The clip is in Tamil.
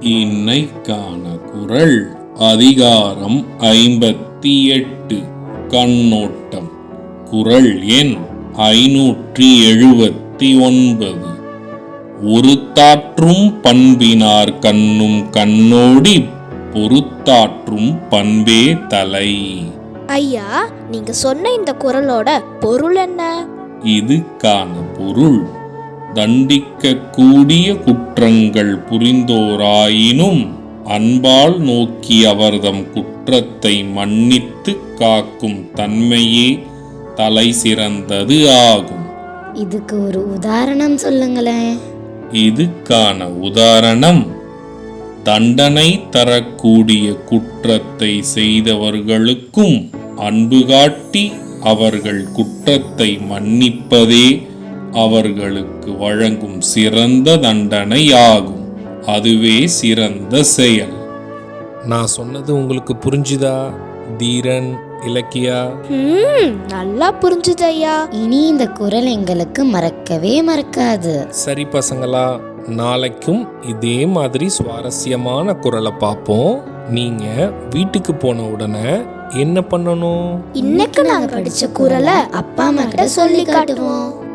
இன்னைக்கான குறள் அதிகாரம் ஐம்பத்தி எட்டு கண்ணோட்டம். குறள் எண் ஐநூற்றி எழுபத்தி ஒன்பது உருத்தாற்றும் பண்பினார் கண்ணும் கண்ணோடி பொறுத்தாற்றும் பண்பே தலை. ஐயா நீங்க சொன்ன இந்த குரலோட பொருள் என்ன? இதுக்கான பொருள் தண்டிக்க கூடிய குற்றங்கள் புரிந்தோராயினும் அன்பால் நோக்கி அவர்தம் குற்றத்தை மன்னித்து காக்கும் தன்மையே தலை சிறந்தது ஆகும். இதுக்கு ஒரு உதாரணம் சொல்லுங்களேன். இதுக்கான உதாரணம் தண்டனை தரக்கூடிய குற்றத்தை செய்தவர்களுக்கும் அன்பு காட்டி அவர்கள் குற்றத்தை மன்னிப்பதே அவர்களுக்கு வழங்கும் சிறந்த தண்டனை ஆகும் அதுவே சிறந்த செயல். நான் சொன்னது உங்களுக்கு புரிஞ்சுதா தீரன் இலக்கியா? ம் நல்லா புரிஞ்சுது ஐயா இனி இந்த குரல் எங்களுக்கு மறக்கவே மறக்காது. சரி பசங்களா நாளைக்கும் இதே மாதிரி சுவாரஸ்யமான குரலை பார்ப்போம். நீங்க வீட்டுக்கு போன உடனே என்ன பண்ணணும்? இன்னைக்கு நாங்க படிச்ச குரலை அப்பா அம்மா கிட்ட சொல்லி காட்டுவோம்.